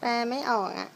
แปลไม่ออกอะ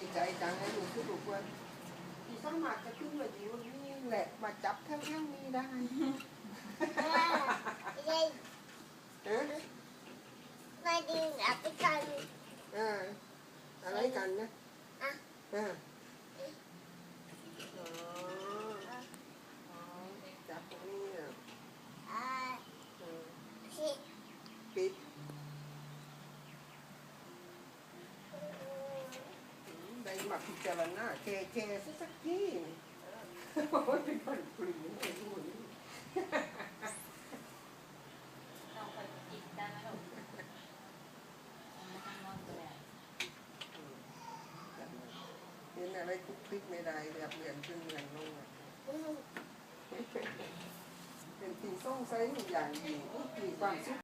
gì chạy chẳng ấy đủ thứ đủ quên. Thì sắc mà cái chung là dịu như lẹt mà chập theo cái mi đây à, ừ. Mai đi gặp cái cần À, ta lấy cần đó. À. À. Chập cái mi à. Ừ. Kịp Kịp. มาดีอับกันเอออะไรกันนะอะเอออ๋ออ๋อจับตรงนี้อะอ่าเออสิปิดได้มาพิจารณาแค่แค่สักสักทีโอ้ยเป็นคนปรีไอ้หุ่นเราไปกินได้ไหมลูกเอามาทำนอนตัวใหญ่เห็นอะไรคุกคลิกไม่ได้แบบเรียนขึ้นเรียนลงอะเป็นตีส่งไซส์อย่างดีมีความสุข